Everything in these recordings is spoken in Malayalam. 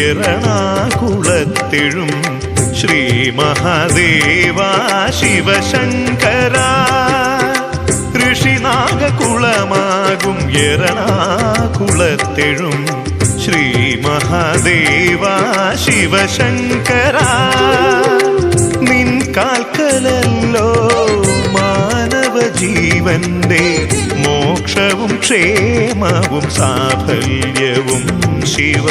ഋഷിനാഗകുളമാകും ശ്രീ മഹാദേവ ശിവശങ്കര ഋഷിനാഗകുളമാകും എറണാകുളത്തിഴും ശ്രീ മഹാദേവ ശിവശങ്കര നിൻ കാൽക്കലല്ലോ ജീവന്റെ മോക്ഷവും ക്ഷേമവും സാഫല്യവും ശിവ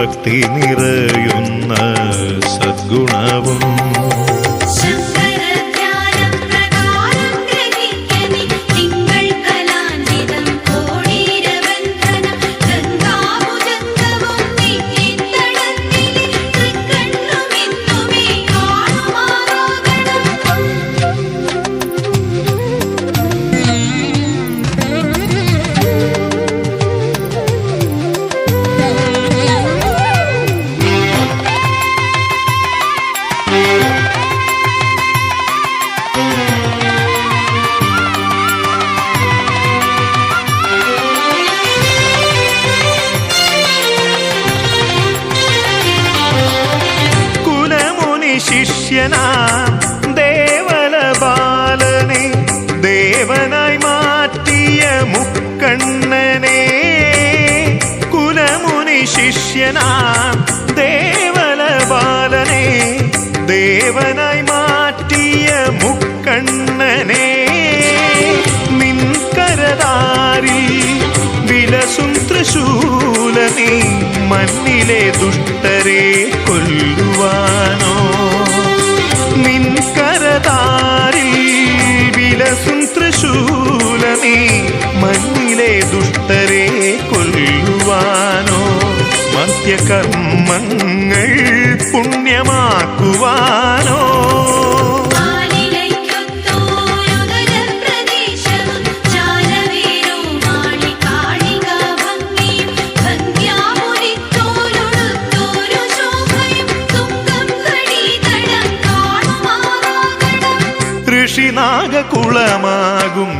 ഭക്തി നിറയുന്ന സദ്ഗുണവും മണ്ണിലെ ദുഷ്ടരെ കൊല്ലുവാനോ? നിൻകരതാരിൽ വിലസും തൃശൂലമേ മണ്ണിലെ ദുഷ്ടരെ കൊല്ലുവാനോ? മധ്യകർമ്മങ്ങൾ പുണ്യമാക്കുവാനോ?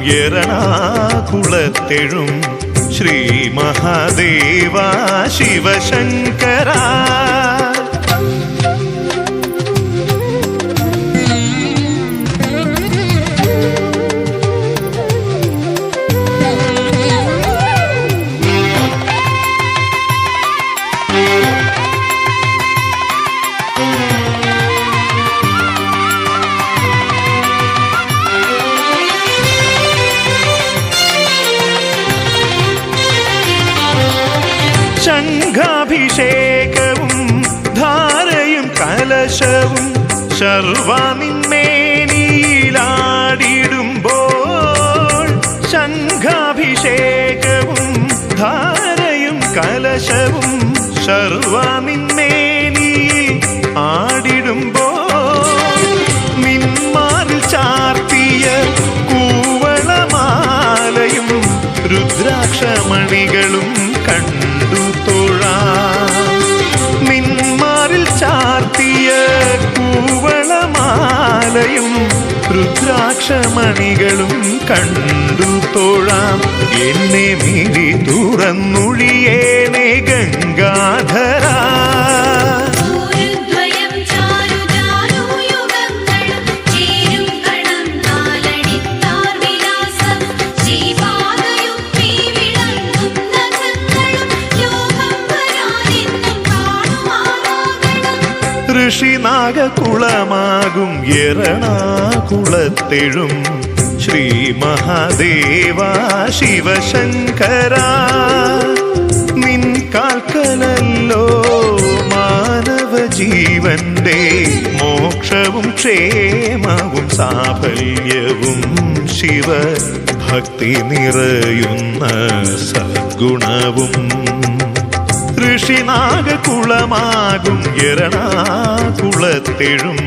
ഋഷിനാഗകുളമാകും എറണാകുളത്തെഴും ശ്രീ മഹാദേവ രുദ്രാക്ഷമണികളും കണ്ടു തൊഴാ. നിന്മാറിൽ ചാർത്തിയ കൂവളമാലയും രുദ്രാക്ഷമണികളും കണ്ടു തൊഴാം. എന്നെ മിഴി തുറന്നുഴിയേനെ ഗംഗാധര. ഋഷിനാഗകുളമാകും എറണാകുളത്തെഴും ശ്രീ മഹാദേവ ശിവശങ്കര. നിൻ കാൽക്കലല്ലോ മാനവ ജീവന്റെ മോക്ഷവും ക്ഷേമവും സാഫല്യവും ശിവ ഭക്തി നിറയുന്ന സദ്ഗുണവും. ഋഷിനാഗകുളമാകും എറണാകുളത്തിഴും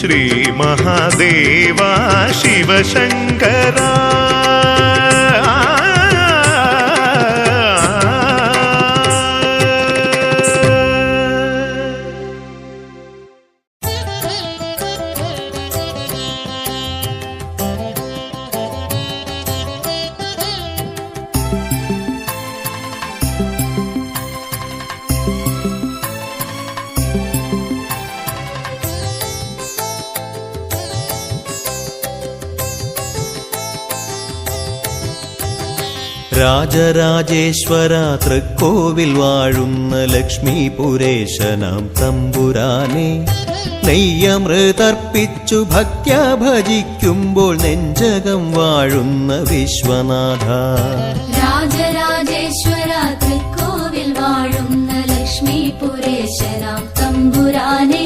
ശ്രീ മഹാദേവ ശിവശങ്കര ും. രാജരാജേശ്വര തൃക്കോവിൽ വാഴുന്ന ലക്ഷ്മീപുരേശനാം തമ്പുരാനെ. നെയ്യമൃതർപ്പിച്ചു ഭക്യ ഭജിക്കുമ്പോൾ നെഞ്ചകം വാഴുന്ന വിശ്വനാഥ. രാജരാജേശ്വര തൃക്കോവിൽ വാഴുന്ന ലക്ഷ്മി പുരേശനം തമ്പുരാനെ.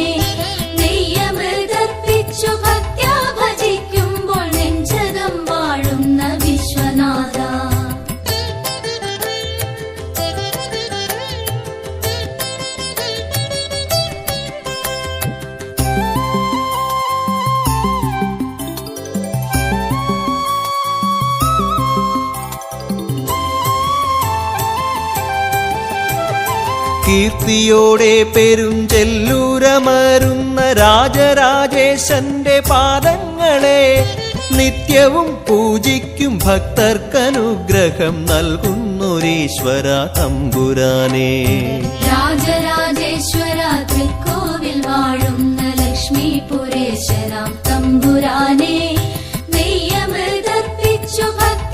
കീർത്തിയോടെ പെരും ചെല്ലൂരമരുന്ന രാജരാജേശന്റെ പാദങ്ങളെ നിത്യവും പൂജിക്കും ഭക്തർക്കനുഗ്രഹം നൽകുന്നൊരീശ്വര തമ്പുരാനെ. രാജരാജേശ്വര തൃക്കോവിൽ വാഴുന്ന ലക്ഷ്മി പുരേശ്വര തമ്പുരാനെ. നെയ്യമൃതർപ്പിച്ചു ഭക്ത്യാ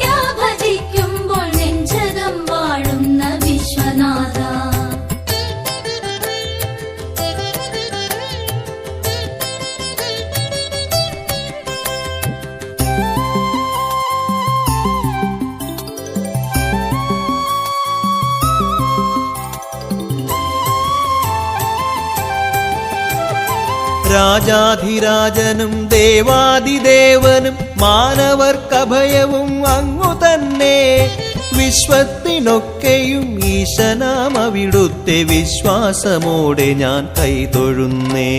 രാജാധിരാജനും ദേവാദിദേവനും മാനവർക്കഭയവും അങ്ങു തന്നെ. വിശ്വത്തിനൊക്കെയും ഈശനാമവിടുത്തെ വിശ്വാസമോടെ ഞാൻ കൈതൊഴുന്നേ.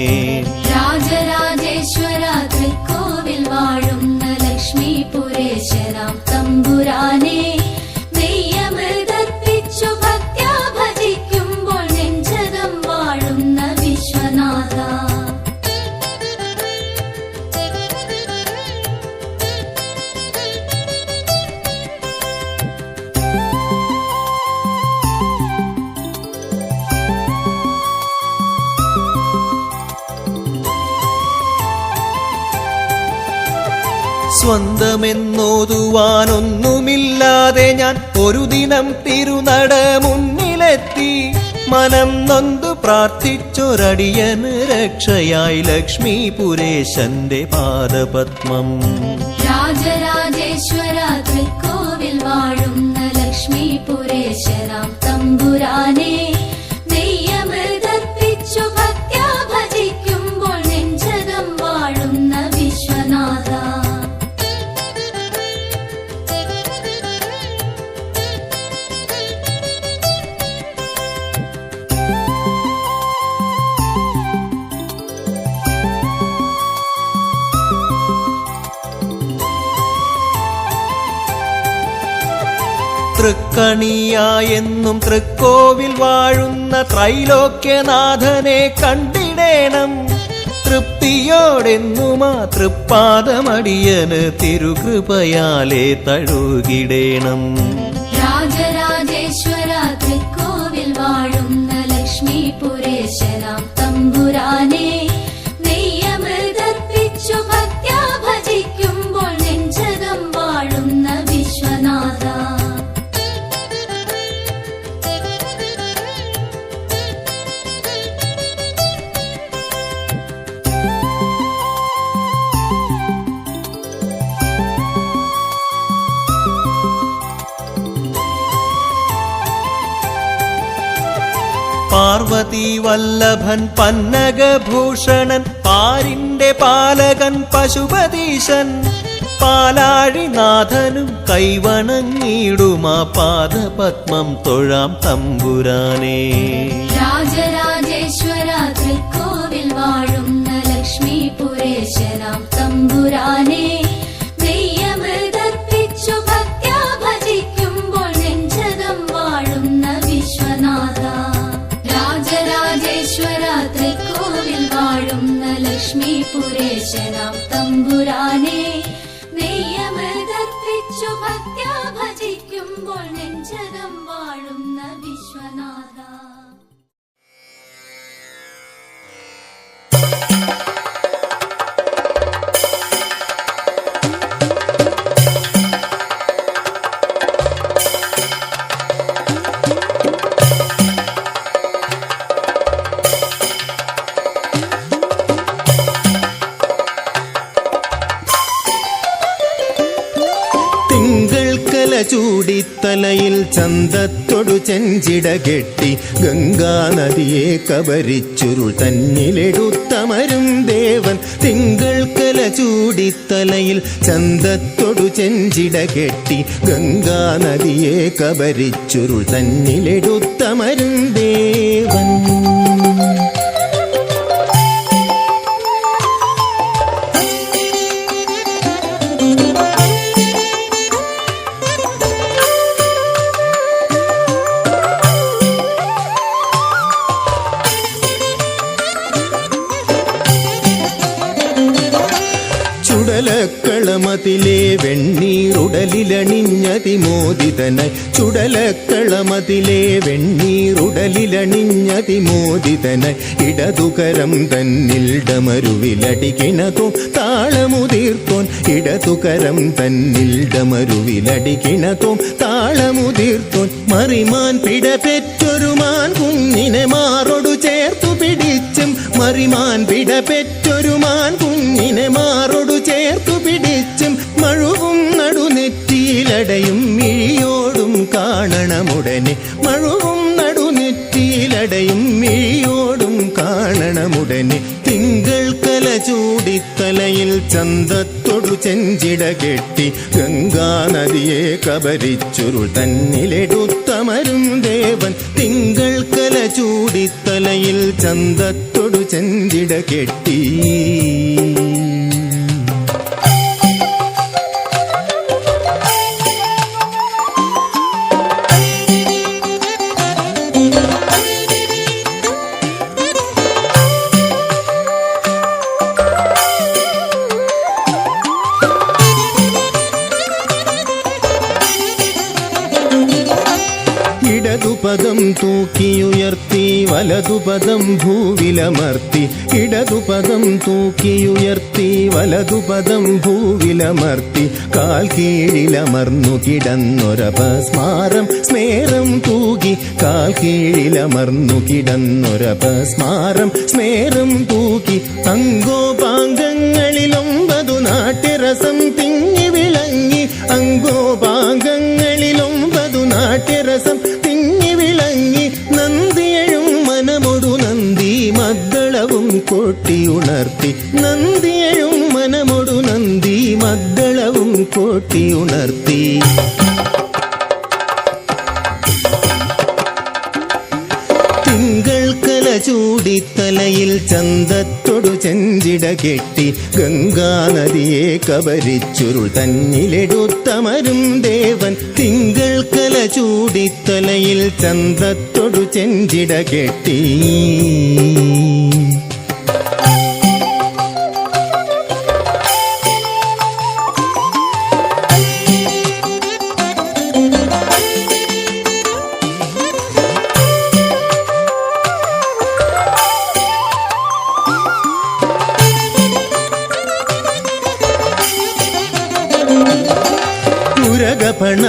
സ്വന്തമെന്നോതുവാനൊന്നുമില്ലാതെ ഞാൻ ഒരു ദിനം തിരുനട മുന്നിലെത്തി. മനം നൊന്തു പ്രാർത്ഥിച്ചൊരടിയന് രക്ഷയായി ലക്ഷ്മി പുരേശന്റെ പാദപത്മം. രാജരാജേശ്വര തൃക്കണിയായെന്നും തൃക്കോവിൽ വാഴുന്ന ത്രൈലോക്യനാഥനെ കണ്ടിടേണം. തൃപ്തിയോടെന്നുമാ തൃപ്പാദമടിയന് തിരുകൃപയാലെ തഴുകിടേണം. വല്ലഭൻ പന്നകഭൂഷണൻ പാരിന്റെ പാലകൻ പശുപതീശൻ. പാലാഴിനാഥനും കൈവണങ്ങിടുമാ പാദപത്മം തൊഴാം തമ്പുരാനേ. രാജരാജേശ്വര തൃക്കോവിൽ വാഴുന്ന ലക്ഷ്മി പുരേശനാം തമ്പുരാനെ. जनातङ्गुराणि ചൂടിത്തലയിൽ ചന്തത്തൊടു ചെഞ്ചിട കെട്ടി ഗംഗാനദിയെ കബരിച്ചുരുൾ തന്നിലെടുത്തമരും ദേവൻ തിങ്കൾ ചൂടിത്തലയിൽ ചന്തത്തൊടു ചെഞ്ചിട കെട്ടി ഗംഗാനദിയെ കബരിച്ചുരുൾ തന്നിലെടുത്തമരും ദേവൻ. ചുടലക്കളമതിലെ വെണ്ണീറുടലിലണിഞ്ഞതിമോദിതനായി ചുടലക്കളമതിലെ വെണ്ണീറുടലിലണിഞ്ഞതിമോദിതനായി ഇടതുകരം തന്നിൽ ഡമരുവിലടികിണതോ താളമുതീർത്തോൻ. ഇടതുകരം തന്നിൽ ഡമരുവിലടികിണതോ താളമുതീർത്തോൻ. മറിമാൻ പിടപെറ്റൊരു കാണണമുടനെ മഴവും നടുനെറ്റിയിലടയും മിഴിയോടും കാണണമുടനെ. തിങ്കൾ കല ചൂടിത്തലയിൽ ചന്തത്തൊടു ചെഞ്ചിട കെട്ടി ഗംഗാനദിയെ കബരിച്ചുരുൾ തന്നിലെടുത്തമരും ദേവൻ. തിങ്കൾ കല ചൂടിത്തലയിൽ ചന്തത്തൊടു ചെഞ്ചിട കെട്ടി. വലതുപദം ഭൂവിലമർത്തി ഇടതുപദം തൂക്കിയുയർത്തി വലതുപദം ഭൂവിലമർത്തി കാൽ കീഴിലമർന്നു കിടന്നൊരപസ്മാരം സ്മേരം തൂകി കാൽ കീഴിലമർന്നു കിടന്നൊരപസ്മാരം സ്മേരം തൂക്കി അങ്കോപാംഗങ്ങളിലൊമ്പതു നാട്ടിരസം തിങ്ങി വിളങ്ങി അങ്കോപാംഗങ്ങളിലൊമ്പതു കൊട്ടിയുണർത്തി നന്ദിയഴും മനമൊടു നന്ദി മദ്ദളവും ഉണർത്തി. കല തലയിൽ ചന്തത്തൊടു ചെഞ്ചിട കെട്ടി ഗംഗാനദിയെ കബരിച്ചുരുൾ തന്നിലെടുത്തമരും ദേവൻ. തിങ്കൾ കല തലയിൽ ചന്തത്തൊടു ചെഞ്ചിട കെട്ടി.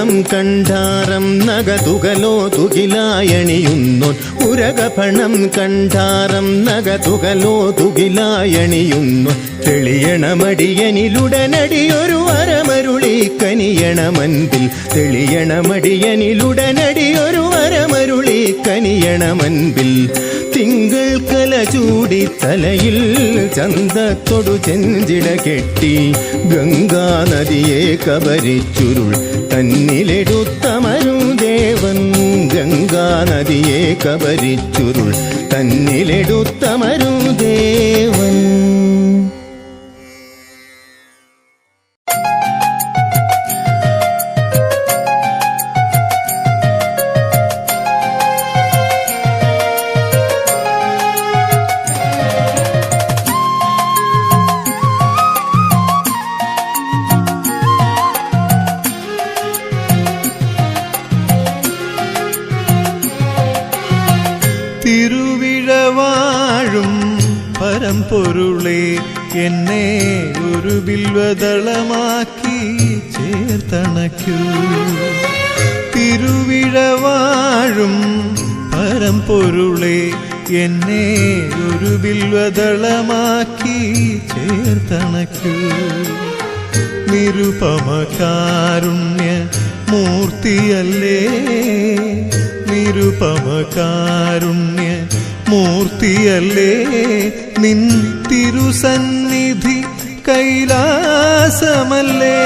ഉരകപണം കണ്ടാരം നഗതുകലോ തുകിലായണിയുന്നോൻ. ഉരകപണം കണ്ടാരം നഗതുകലോ തുകിലായണിയുന്നോൻ. തെളിയണമടിയനിലുടനടിയൊരു വരമരുളി കനിയണമൻപിൽ. തെളിയണമടിയനിലുടനടിയൊരു വരമരുളി കനിയണമൻപിൽ. തിങ്കൾ കല ചൂടി തലയിൽ ചന്തത്തൊടു ചെഞ്ചിട കെട്ടി. ഗംഗാനദിയെ കബരിച്ചുരുൾ തന്നിലെടുത്തമരും ദേവൻ ഗംഗാനദിയെ കബരിച്ചുരുൾ തന്നിലെടുത്തമരും പരമ്പൊരുളെ എന്നെ ഒരു ബിൽവദളമാക്കി ചേർത്തണയ്ക്കൂ. തിരുവിഴവാഴും പരം പൊരുളേ എന്നെ ഒരു ബിൽവദളമാക്കി ചേർത്തണയ്ക്കൂ. നിരുപമകാരുണ്യ മൂർത്തിയല്ലേ? നിരുപമ കാരുണ്യ മൂർത്തിയല്ലേ? നിൻ തിരുസന്നിധി കൈലാസമല്ലേ?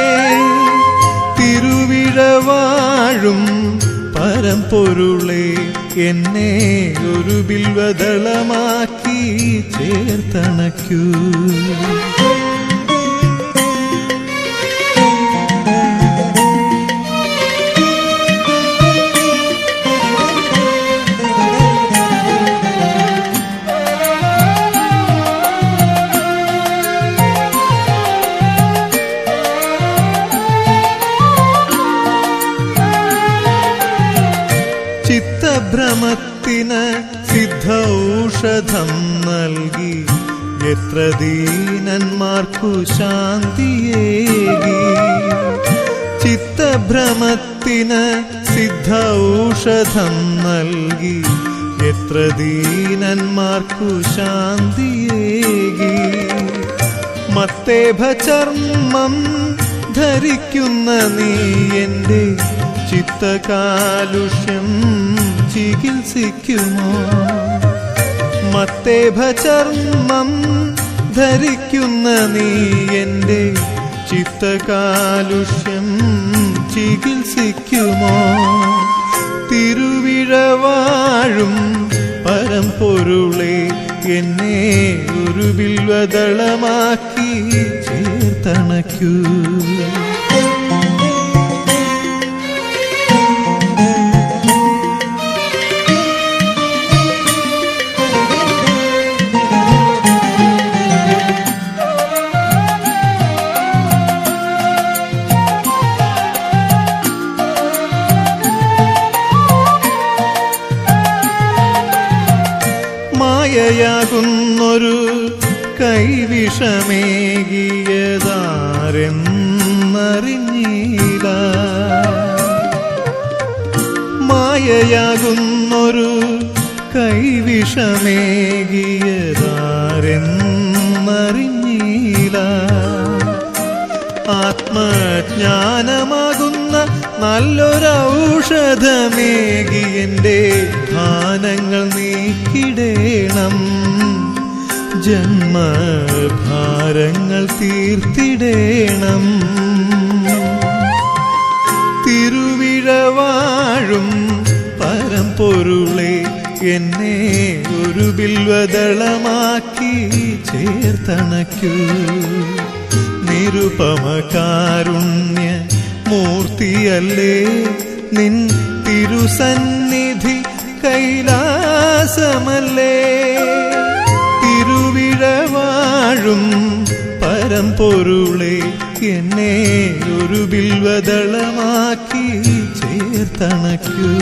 തിരുവിഴവാഴും പരമ്പൊരുളെ എന്നെ ഒരു ബിൽവദളമാക്കി ചേർത്തണയ്ക്കൂ. ചിത്തഭ്രമത്തിന് സിദ്ധൌഷധം നൽകി. എത്ര ദീനന്മാർക്കു ശാന്തിയേകി. മത്തേഭ ചർമ്മം ധരിക്കുന്ന നീ എന്റെ ചിത്തകാലുഷ്യം ചികിത്സിക്കുമോ? മത്തേഭ ചർമ്മം ധരിക്കുന്ന നീ എന്റെ ചിത്തകാലുഷ്യം ചികിത്സിക്കുമോ? തിരുവിഴവാഴും പരമ്പൊരുളെ എന്നെ ഒരു ബിൽവദളമാക്കി ചേർത്തണയ്ക്കൂ. മായയാകുന്നൊരു കൈവിഷമേകിയതാരെന്നറിഞ്ഞീല. മായയാകുന്നൊരു കൈവിഷമേകിയതാരെന്നറിഞ്ഞീല. ആത്മജ്ഞാനമാകുന്ന നല്ലൊരൗഷധമേകി എന്റെ ഭാനങ്ങൾ നീക്കിടേണം ജന്മഭാരങ്ങൾ തീർത്തിടേണം. തിരുവിഴവാഴും പരമ്പൊരുളെ എന്നെ ഒരു ബിൽവദളമാക്കി ചേർത്തണയ്ക്കൂ. നിരുപമകാരുണ്യ മൂർത്തിയല്ലേ നിൻ തിരുസന്നിധി. കൈലാസമല്ലേ? തിരുവിഴവാഴും പരമ്പൊരുളെ എന്നെ ഒരു ബിൽവദളമാക്കി ചേർത്തണയ്ക്കൂ.